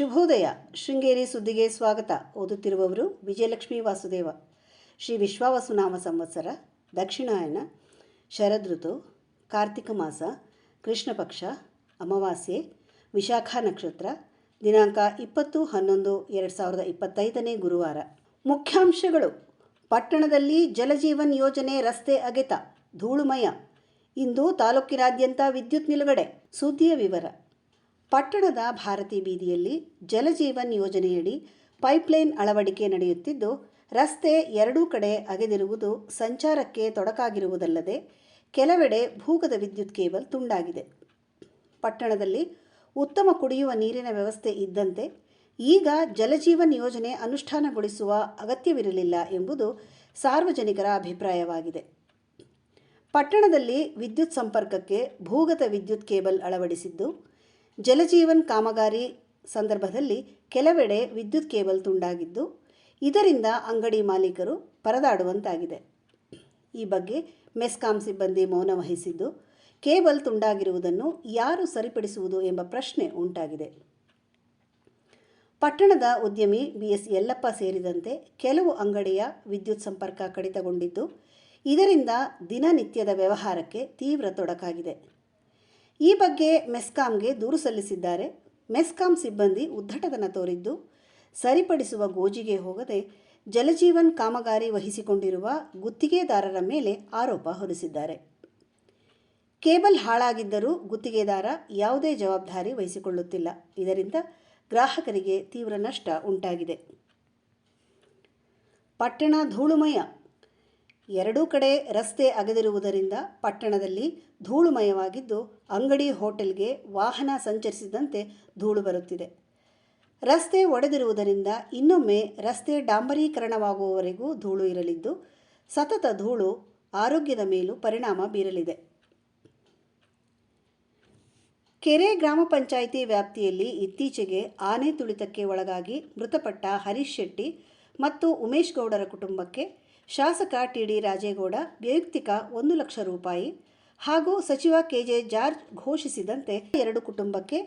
ಶುಭೋದಯ. ಶೃಂಗೇರಿ ಸುದ್ದಿಗೆ ಸ್ವಾಗತ. ಓದುತ್ತಿರುವವರು ವಿಜಯಲಕ್ಷ್ಮಿ ವಾಸುದೇವ. ಶ್ರೀ ವಿಶ್ವಾವಸುನಾಮ ಸಂವತ್ಸರ, ದಕ್ಷಿಣಾಯನ, ಶರದೃತು, ಕಾರ್ತಿಕ ಮಾಸ ಕೃಷ್ಣ ಪಕ್ಷ ಅಮಾವಾಸ್ಯೆ, ವಿಶಾಖ ನಕ್ಷತ್ರ, ದಿನಾಂಕ ಇಪ್ಪತ್ತು ಹನ್ನೊಂದು ಎರಡು ಸಾವಿರದ ಇಪ್ಪತ್ತೈದನೇ ಗುರುವಾರ. ಮುಖ್ಯಾಂಶಗಳು. ಪಟ್ಟಣದಲ್ಲಿ ಜಲಜೀವನ್ ಯೋಜನೆ ರಸ್ತೆ ಅಗೆತ, ಧೂಳುಮಯ. ಇಂದು ತಾಲೂಕಿನಾದ್ಯಂತ ವಿದ್ಯುತ್ ನಿಲುಗಡೆ. ಸುದ್ದಿಯ ವಿವರ. ಪಟ್ಟಣದ ಭಾರತಿ ಬೀದಿಯಲ್ಲಿ ಜಲಜೀವನ್ ಯೋಜನೆಯಡಿ ಪೈಪ್ಲೈನ್ ಅಳವಡಿಕೆ ನಡೆಯುತ್ತಿದ್ದು, ರಸ್ತೆ ಎರಡೂ ಕಡೆ ಅಗೆದಿರುವುದು ಸಂಚಾರಕ್ಕೆ ತೊಡಕಾಗಿರುವುದಲ್ಲದೆ ಕೆಲವೆಡೆ ಭೂಗತ ವಿದ್ಯುತ್ ಕೇಬಲ್ ತುಂಡಾಗಿದೆ. ಪಟ್ಟಣದಲ್ಲಿ ಉತ್ತಮ ಕುಡಿಯುವ ನೀರಿನ ವ್ಯವಸ್ಥೆ ಇದ್ದಂತೆ ಈಗ ಜಲಜೀವನ್ ಯೋಜನೆ ಅನುಷ್ಠಾನಗೊಳಿಸುವ ಅಗತ್ಯವಿರಲಿಲ್ಲ ಎಂಬುದು ಸಾರ್ವಜನಿಕರ ಅಭಿಪ್ರಾಯವಾಗಿದೆ. ಪಟ್ಟಣದಲ್ಲಿ ವಿದ್ಯುತ್ ಸಂಪರ್ಕಕ್ಕೆ ಭೂಗತ ವಿದ್ಯುತ್ ಕೇಬಲ್ ಅಳವಡಿಸಿದ್ದು ಜಲಜೀವನ್ ಕಾಮಗಾರಿ ಸಂದರ್ಭದಲ್ಲಿ ಕೆಲವೆಡೆ ವಿದ್ಯುತ್ ಕೇಬಲ್ ತುಂಡಾಗಿದ್ದು, ಇದರಿಂದ ಅಂಗಡಿ ಮಾಲೀಕರು ಪರದಾಡುವಂತಾಗಿದೆ. ಈ ಬಗ್ಗೆ ಮೆಸ್ಕಾಂ ಸಿಬ್ಬಂದಿ ಮೌನ ವಹಿಸಿದ್ದು, ಕೇಬಲ್ ತುಂಡಾಗಿರುವುದನ್ನು ಯಾರು ಸರಿಪಡಿಸುವುದು ಎಂಬ ಪ್ರಶ್ನೆ ಉಂಟಾಗಿದೆ. ಪಟ್ಟಣದ ಉದ್ಯಮಿ ಬಿಎಸ್ ಯಲ್ಲಪ್ಪ ಸೇರಿದಂತೆ ಕೆಲವು ಅಂಗಡಿಯ ವಿದ್ಯುತ್ ಸಂಪರ್ಕ ಕಡಿತಗೊಂಡಿದ್ದು, ಇದರಿಂದ ದಿನನಿತ್ಯದ ವ್ಯವಹಾರಕ್ಕೆ ತೀವ್ರ ತೊಡಕಾಗಿದೆ. ಈ ಬಗ್ಗೆ ಮೆಸ್ಕಾಂಗೆ ದೂರು ಸಲ್ಲಿಸಿದ್ದಾರೆ. ಮೆಸ್ಕಾಂ ಸಿಬ್ಬಂದಿ ಉದ್ದಟತನ ತೋರಿದ್ದು, ಸರಿಪಡಿಸುವ ಗೋಜಿಗೆ ಹೋಗದೆ ಜಲಜೀವನ್ ಕಾಮಗಾರಿ ವಹಿಸಿಕೊಂಡಿರುವ ಗುತ್ತಿಗೆದಾರರ ಮೇಲೆ ಆರೋಪ ಹೊರಿಸಿದ್ದಾರೆ. ಕೇಬಲ್ ಹಾಳಾಗಿದ್ದರೂ ಗುತ್ತಿಗೆದಾರ ಯಾವುದೇ ಜವಾಬ್ದಾರಿ ವಹಿಸಿಕೊಳ್ಳುತ್ತಿಲ್ಲ. ಇದರಿಂದ ಗ್ರಾಹಕರಿಗೆ ತೀವ್ರ ನಷ್ಟ ಉಂಟಾಗಿದೆ. ಪಟ್ಟಣ ಧೂಳುಮಯ ಎರಡೂ ಕಡೆ ರಸ್ತೆ ಅಗೆದಿರುವುದರಿಂದ ಪಟ್ಟಣದಲ್ಲಿ ಧೂಳುಮಯವಾಗಿದ್ದು ಅಂಗಡಿ ಹೋಟೆಲ್ಗೆ ವಾಹನ ಸಂಚರಿಸಿದಂತೆ ಧೂಳು ಬರುತ್ತಿದೆ. ರಸ್ತೆ ಒಡೆದಿರುವುದರಿಂದ ಇನ್ನೊಮ್ಮೆ ರಸ್ತೆ ಡಾಂಬರೀಕರಣವಾಗುವವರೆಗೂ ಧೂಳು ಇರಲಿದ್ದು ಸತತ ಧೂಳು ಆರೋಗ್ಯದ ಮೇಲೂ ಪರಿಣಾಮ ಬೀರಲಿದೆ. ಕೆರೆ ಗ್ರಾಮ ಪಂಚಾಯಿತಿ ವ್ಯಾಪ್ತಿಯಲ್ಲಿ ಇತ್ತೀಚೆಗೆ ಆನೆ ತುಳಿತಕ್ಕೆ ಒಳಗಾಗಿ ಮೃತಪಟ್ಟ ಹರೀಶ್ ಶೆಟ್ಟಿ ಮತ್ತು ಉಮೇಶ್ ಗೌಡರ ಕುಟುಂಬಕ್ಕೆ ಶಾಸಕ ಟಿ ಡಿ ರಾಜೇಗೌಡ ವೈಯಕ್ತಿಕ ಒಂದು ಲಕ್ಷ ರೂಪಾಯಿ ಹಾಗೂ ಸಚಿವ ಕೆಜೆ ಜಾರ್ಜ್ ಘೋಷಿಸಿದಂತೆ ಎರಡು ಕುಟುಂಬಕ್ಕೆ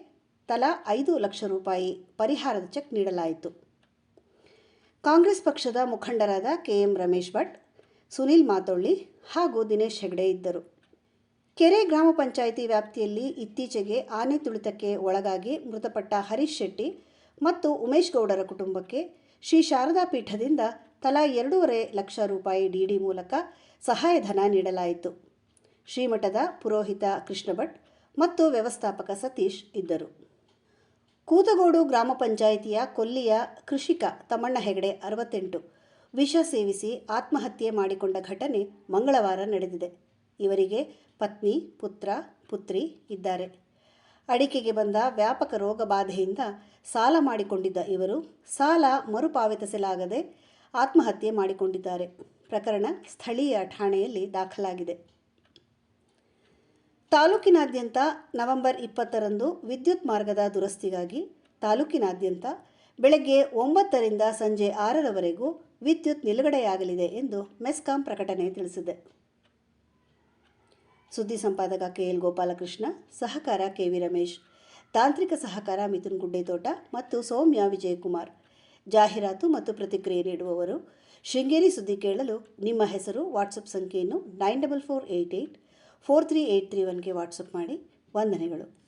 ತಲಾ ಐದು ಲಕ್ಷ ರೂಪಾಯಿ ಪರಿಹಾರದ ಚೆಕ್ ನೀಡಲಾಯಿತು. ಕಾಂಗ್ರೆಸ್ ಪಕ್ಷದ ಮುಖಂಡರಾದ ಕೆಎಂ ರಮೇಶ್ ಭಟ್, ಸುನಿಲ್ ಮಾತೊಳ್ಳಿ ಹಾಗೂ ದಿನೇಶ್ ಹೆಗ್ಡೆ ಇದ್ದರು. ಕೆರೆ ಗ್ರಾಮ ಪಂಚಾಯಿತಿ ವ್ಯಾಪ್ತಿಯಲ್ಲಿ ಇತ್ತೀಚೆಗೆ ಆನೆ ತುಳಿತಕ್ಕೆ ಒಳಗಾಗಿ ಮೃತಪಟ್ಟ ಹರೀಶ್ ಶೆಟ್ಟಿ ಮತ್ತು ಉಮೇಶ್ ಗೌಡರ ಕುಟುಂಬಕ್ಕೆ ಶ್ರೀ ಶಾರದಾ ಪೀಠದಿಂದ ತಲಾ ಎರಡೂವರೆ ಲಕ್ಷ ರೂಪಾಯಿ ಡಿಡಿ ಮೂಲಕ ಸಹಾಯಧನ ನೀಡಲಾಯಿತು. ಶ್ರೀಮಠದ ಪುರೋಹಿತ ಕೃಷ್ಣಭಟ್ ಮತ್ತು ವ್ಯವಸ್ಥಾಪಕ ಸತೀಶ್ ಇದ್ದರು. ಕೂತಗೋಡು ಗ್ರಾಮ ಪಂಚಾಯಿತಿಯ ಕೊಲ್ಲಿಯ ಕೃಷಿಕ ತಮ್ಮಣ್ಣ ಹೆಗಡೆ ಅರವತ್ತೆಂಟು ವಿಷ ಸೇವಿಸಿ ಆತ್ಮಹತ್ಯೆ ಮಾಡಿಕೊಂಡ ಘಟನೆ ಮಂಗಳವಾರ ನಡೆದಿದೆ. ಇವರಿಗೆ ಪತ್ನಿ, ಪುತ್ರ, ಪುತ್ರಿ ಇದ್ದಾರೆ. ಅಡಿಕೆಗೆ ಬಂದ ವ್ಯಾಪಕ ರೋಗ ಬಾಧೆಯಿಂದ ಸಾಲ ಮಾಡಿಕೊಂಡಿದ್ದ ಇವರು ಸಾಲ ಮರುಪಾವತಿಸಲಾಗದೆ ಆತ್ಮಹತ್ಯೆ ಮಾಡಿಕೊಂಡಿದ್ದಾರೆ. ಪ್ರಕರಣ ಸ್ಥಳೀಯ ಠಾಣೆಯಲ್ಲಿ ದಾಖಲಾಗಿದೆ. ತಾಲೂಕಿನಾದ್ಯಂತ ನವೆಂಬರ್ ಇಪ್ಪತ್ತರಂದು ವಿದ್ಯುತ್ ಮಾರ್ಗದ ದುರಸ್ತಿಗಾಗಿ ತಾಲೂಕಿನಾದ್ಯಂತ ಬೆಳಗ್ಗೆ ಒಂಬತ್ತರಿಂದ ಸಂಜೆ ಆರರವರೆಗೂ ವಿದ್ಯುತ್ ನಿಲುಗಡೆಯಾಗಲಿದೆ ಎಂದು ಮೆಸ್ಕಾಂ ಪ್ರಕಟಣೆ ತಿಳಿಸಿದೆ. ಸುದ್ದಿ ಸಂಪಾದಕ ಕೆ ಎಲ್ ಗೋಪಾಲಕೃಷ್ಣ, ಸಹಕಾರ ಕೆ ವಿ ರಮೇಶ್, ತಾಂತ್ರಿಕ ಸಹಕಾರ ಮಿಥುನ್ ಗುಡ್ಡೇತೋಟ ಮತ್ತು ಸೌಮ್ಯ ವಿಜಯಕುಮಾರ್ ಜಾಹೀರಾತು ಮತ್ತು ಪ್ರತಿಕ್ರಿಯೆ ನೀಡುವವರು, ಶೃಂಗೇರಿ ಸುದ್ದಿ ಕೇಳಲು ನಿಮ್ಮ ಹೆಸರು, ವಾಟ್ಸಪ್ ಸಂಖ್ಯೆಯನ್ನು nine double four eight eight four three eight three ಒನ್ಗೆ WhatsApp ಮಾಡಿ. ವಂದನೆಗಳು.